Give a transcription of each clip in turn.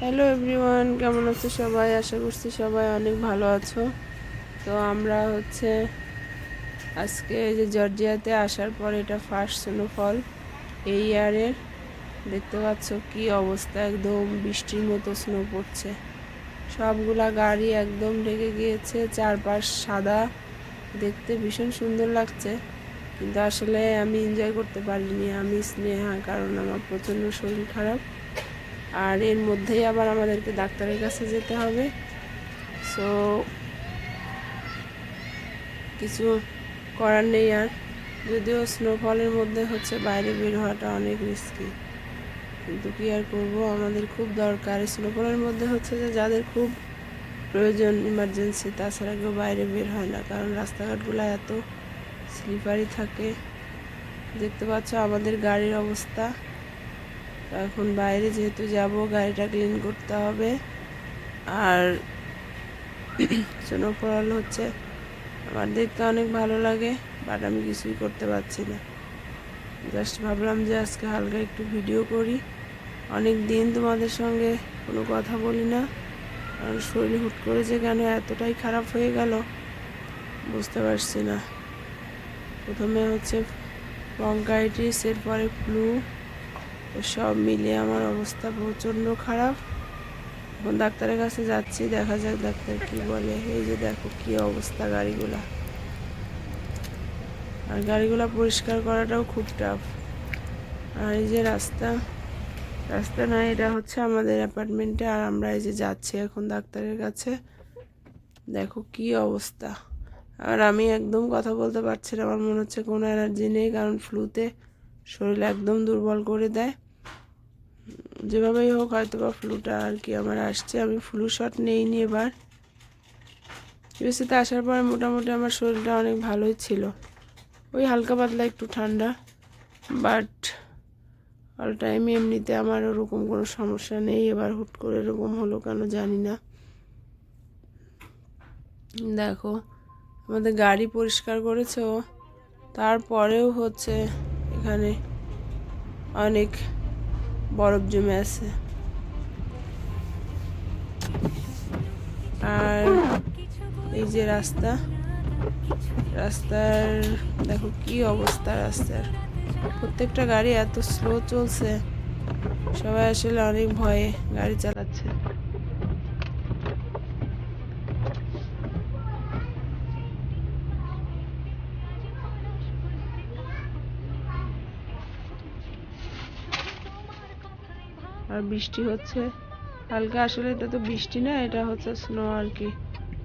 Hello everyone কেমন আছো সবাই? আশা করছি সবাই অনেক ভালো আছো। তো আমরা হচ্ছে আজকে এই যে জর্জিয়াতে আসার পর এটা ফার্স্ট স্নোফল এই ইয়ারের দেখতে পাচ্ছ কি অবস্থা, একদম বৃষ্টির মতো স্নো পড়ছে। সবগুলা গাড়ি একদম ঢেকে গিয়েছে, চারপাশ সাদা। দেখতে ভীষণ সুন্দর লাগছে, কিন্তু আসলে আমি এনজয় করতে পারিনি। আমি স্নেহা, কারণ আমার প্রচণ্ড শরীর খারাপ। আর এর মধ্যেই আবার আমাদেরকে ডাক্তারের কাছে যেতে হবে। সো কিছু করার নেই আর। যদিও স্নোফলের মধ্যে হচ্ছে বাইরে বের হওয়াটা অনেক রিস্কি কিন্তু কী আর করব? আমাদের খুব দরকার। স্নোফলের মধ্যে হচ্ছে যে যাদের খুব প্রয়োজন ইমার্জেন্সি তাছাড়া কেউ বাইরে বের হয় না। কারণ রাস্তাঘাটগুলো এত স্লিপারি থাকে। দেখতে পাচ্ছ আমাদের গাড়ির অবস্থা। এখন বাইরে যেহেতু যাব, গাড়িটা ক্লিন করতে হবে। আর স্নোফল হচ্ছে, আমার দেখতে অনেক ভালো লাগে বাট আমি কিছুই করতে পারছি না। জাস্ট ভাবলাম যে আজকে হালকা একটু ভিডিও করি। অনেক দিন তোমাদের সঙ্গে কোনো কথা বলি না। কারণ শরীর হুট করে যে কেন এতটাই খারাপ হয়ে গেল, বুঝতে পারছি না। প্রথমে হচ্ছে ব্রঙ্কাইটিস এরপরে ফ্লু সব মিলিয়ে আমার অবস্থা প্রচণ্ড খারাপ। এখন ডাক্তারের কাছে যাচ্ছি, দেখা যাক ডাক্তার কি বলে। এই যে দেখো কি অবস্থা গাড়িগুলা। আর গাড়িগুলা পরিষ্কার করাটাও খুব টাফ আর এই যে রাস্তা রাস্তা না এটা হচ্ছে আমাদের অ্যাপার্টমেন্টে আর আমরা এই যে যাচ্ছি এখন ডাক্তারের কাছে। দেখো কি অবস্থা। আর আমি একদম কথা বলতে পারছি না, আমার মনে হচ্ছে কোনো এনার্জি নেই, কারণ ফ্লুতে শরীর একদম দুর্বল করে দেয়। যেভাবেই হোক হয়তো বা ফ্লুটা আর কি আমার আসছে, আমি ফ্লু শট নেইনি এবার। ইউএসএতে আসার পরে মোটামুটি আমার শরীরটা অনেক ভালোই ছিল। ওই হালকা পাতলা একটু ঠান্ডা বাট অল টাইম এমনিতে আমার ওরকম কোনো সমস্যা নেই। এবার হুট করে এরকম হলো কেন জানি না। দেখো, আমাদের গাড়ি পরিষ্কার করেছে তারপরেও হচ্ছে এখানে অনেক বরফ জমে আছে। আর এই যে রাস্তা, রাস্তার, দেখো কি অবস্থা রাস্তার। প্রত্যেকটা গাড়ি এত স্লো চলছে, সবাই আসলে অনেক ভয়ে গাড়ি চালাচ্ছে। আর বৃষ্টি হচ্ছে। হালকা আসলে এটা তো বৃষ্টি না, এটা হচ্ছে স্নো আর কি।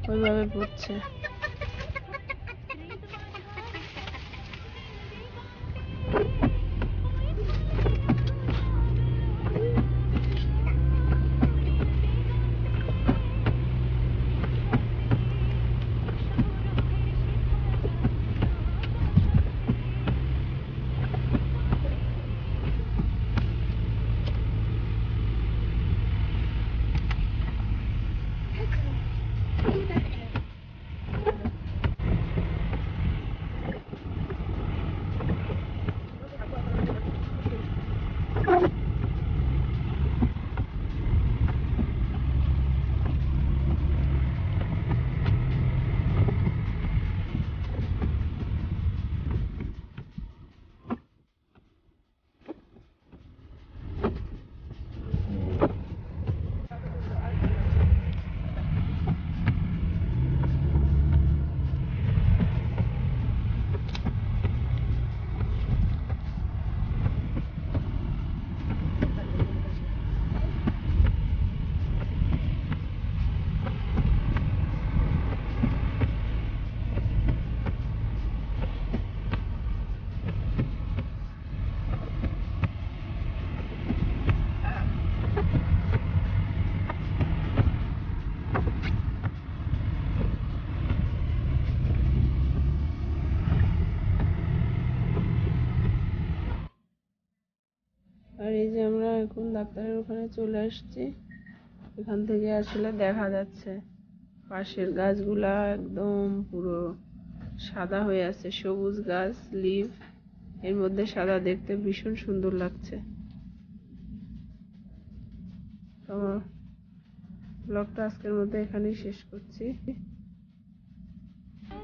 ওইভাবে পড়ছে। আর এই যে আমরা এখন ডাক্তারের ওখানে চলে আসছি। এখান থেকে আসলে দেখা যাচ্ছে, পাশের গাছগুলা একদম পুরো সাদা হয়ে আছে, সবুজ গাছ লিভ এর মধ্যে সাদা দেখতে ভীষণ সুন্দর লাগছে। তো ব্লগটা আজকের মধ্যে এখানেই শেষ করছি।